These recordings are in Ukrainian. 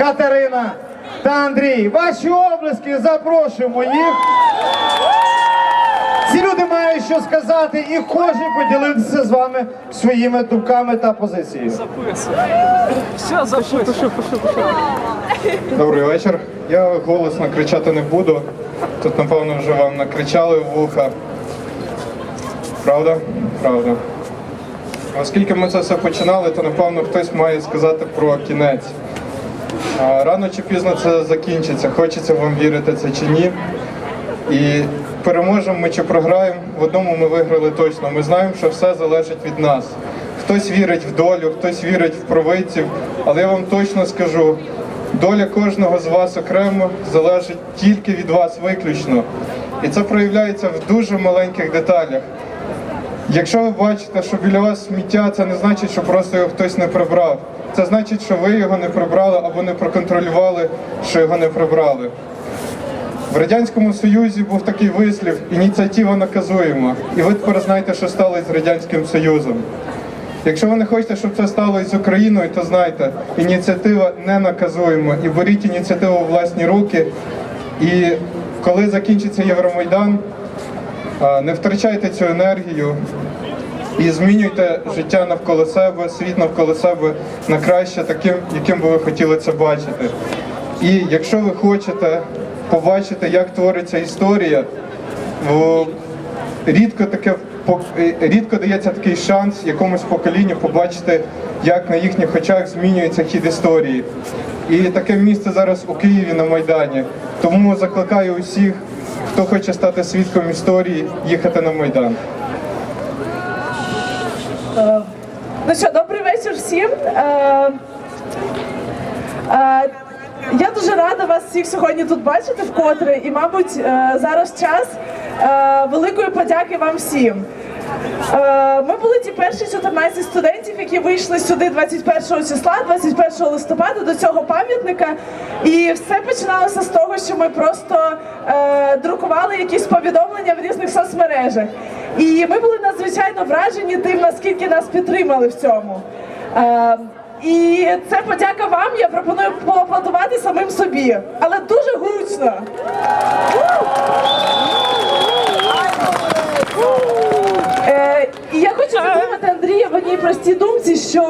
Катерина та Андрій. Ваші облески запрошуємо їх. Ці люди мають що сказати і кожен поділитися з вами своїми думками та позицією. Все, запишу. Добрий вечір. Я голосно кричати не буду. Тут, напевно, вже вам накричали в вуха. Правда? Правда. Оскільки ми це все починали, то напевно хтось має сказати про кінець. Рано чи пізно це закінчиться. Хочеться вам вірити це чи ні. І переможемо ми чи програємо, в одному ми виграли точно. Ми знаємо, що все залежить від нас. Хтось вірить в долю, хтось вірить в провидців, але я вам точно скажу, доля кожного з вас окремо залежить тільки від вас виключно. І це проявляється в дуже маленьких деталях. Якщо ви бачите, що біля вас сміття, це не значить, що просто його хтось не прибрав. Це значить, що ви його не прибрали або не проконтролювали, що його не прибрали. В Радянському Союзі був такий вислів ініціатива наказуєма. І ви тепер знаєте, що сталося з Радянським Союзом. Якщо ви не хочете, щоб це сталося з Україною, то знайте, ініціатива не наказуєма. І беріть ініціативу у власні руки. І коли закінчиться Євромайдан, не втрачайте цю енергію і змінюйте життя навколо себе, світ навколо себе на краще, таким, яким би ви хотіли це бачити. І якщо ви хочете побачити, як твориться історія, рідко таке е, рідко дається такий шанс якомусь поколінню побачити, як на їхніх очах змінюється хід історії. І таке місце зараз у Києві на Майдані. Тому закликаю усіх, хто хоче стати свідком історії, їхати на Майдан. Ну що, добрий вечір всім. Е, е, я дуже рада вас всіх сьогодні тут бачити вкотре, і, мабуть, е, зараз час е, великої подяки вам всім. Е, Ми були ті перші 14 студентів, які вийшли сюди 21 числа, 21 листопада до цього пам'ятника. І все починалося з того, що ми просто е, друкували якісь повідомлення в різних соцмережах. І ми були надзвичайно вражені тим, наскільки нас підтримали в цьому. Е, і це подяка вам. Я пропоную поаплодувати самим собі, але дуже гучно. Е, і я хочу підтримати Андрія в одній простій думці, що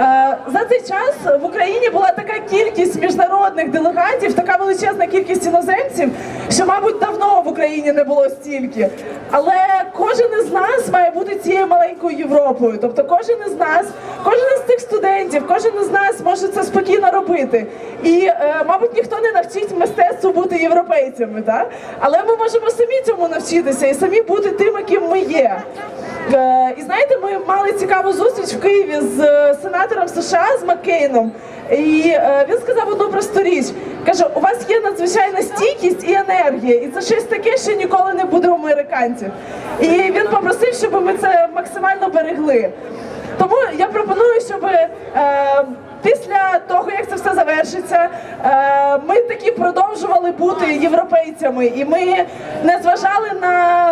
е, за цей час в Україні була така кількість міжнародних делегатів, така величезна кількість іноземців, що, мабуть, давно в Україні не було стільки. Але кожен із нас має бути цією маленькою Європою. Тобто, кожен із нас, кожен із цих студентів, кожен із нас може це спокійно робити. І, е, мабуть, ніхто не навчить мистецтву бути європейцями, так? але ми можемо самі цьому навчитися і самі бути тими, ким ми є. Е, І знаєте, ми мали цікаву зустріч в Києві з е, сенатором США з Маккейном. І він сказав одну просту річ. Каже: у вас є надзвичайна стійкість і енергія, і це щось таке, що ніколи не буде у американців. І він попросив, щоб ми це максимально берегли. Тому я пропоную, щоб е, після того, як це все завершиться, е, ми таки продовжували бути європейцями, і ми не зважали на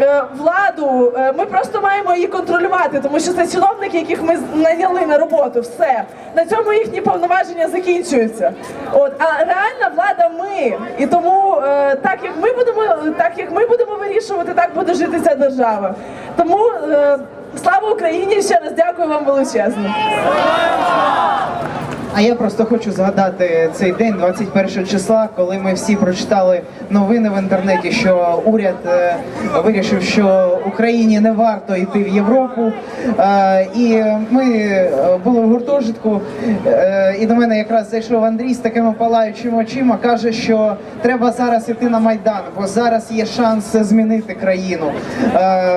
е, владу. Е, ми просто маємо її контролювати, тому що це чиновники, яких ми наняли на роботу. Все на цьому їхні повноваження закінчуються. От а реальна влада ми. І тому е, так як ми будемо, так як ми будемо вирішувати, так буде жити ця держава. Тому е, слава Україні! Ще раз дякую вам величезно. А я просто хочу згадати цей день, 21 числа, коли ми всі прочитали новини в інтернеті, що уряд е, вирішив, що Україні не варто йти в Європу. Е, і ми е, були в гуртожитку, і до мене якраз зайшов Андрій з такими палаючими очима, каже, що треба зараз йти на майдан, бо зараз є шанс змінити країну.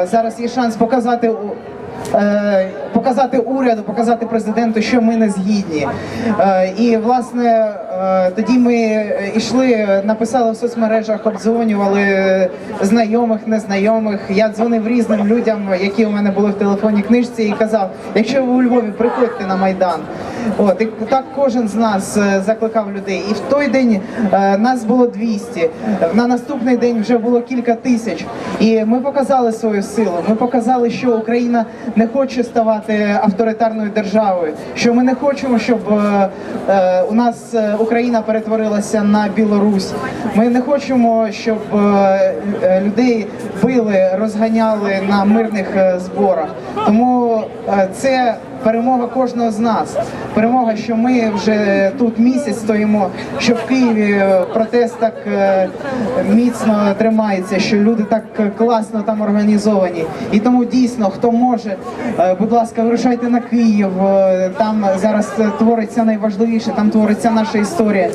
Зараз є шанс показати. Е, показати уряду, показати президенту, що ми не згідні. Е, І власне е, тоді ми йшли, написали в соцмережах, обдзвонювали знайомих, незнайомих. Я дзвонив різним людям, які у мене були в телефонній книжці, і казав: якщо ви у Львові приходьте на майдан. От і так кожен з нас е, закликав людей. І в той день е, нас було 200, На наступний день вже було кілька тисяч. І ми показали свою силу. Ми показали, що Україна не хоче ставати авторитарною державою. Що ми не хочемо, щоб е, у нас Україна перетворилася на Білорусь. Ми не хочемо, щоб людей били, розганяли на мирних зборах. Тому це перемога кожного з нас. Перемога, що ми вже тут місяць стоїмо, що в Києві е, протест так е, міцно тримається, що люди так класно там організовані. І тому дійсно, хто може, е, будь ласка, вирушайте на Київ. Там зараз твориться найважливіше, там твориться наша історія.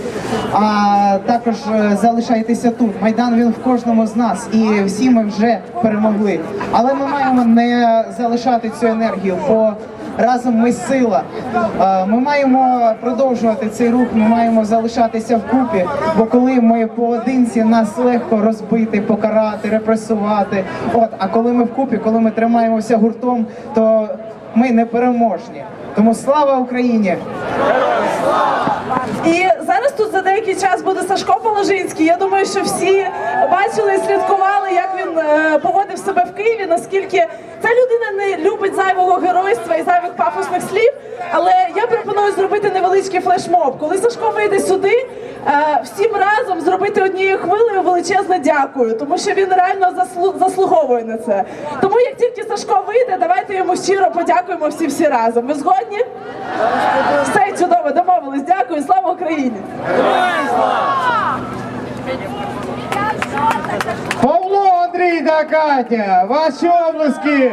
А також залишайтеся тут. Майдан він в кожному з нас, і всі ми вже перемогли. Але ми маємо не залишати цю енергію. бо Разом ми сила. Е, Ми маємо продовжувати цей рух. Ми маємо залишатися вкупі. Бо коли ми поодинці, нас легко розбити, покарати, репресувати. От а коли ми вкупі, коли ми тримаємося гуртом, то ми непереможні. Тому слава Україні! І зараз тут за деякий час буде Сашко Положинський. Я думаю, що всі бачили і слідкували, як він е, поводив себе в Києві. Наскільки ця людина не любить зайвого геройства і зайвих пафосних слів. Але я пропоную зробити невеличкий флешмоб. Коли Сашко вийде сюди, е, всім разом зробити однією хвилею величезне дякую, тому що він реально заслу- заслуговує на це. Тому як тільки Сашко вийде, давайте йому щиро подякуємо всі всі разом. Ви згодні? Все чудово, домовились. Дякую, слава Україні! Павло, Андрій та Катя, ваші обласки!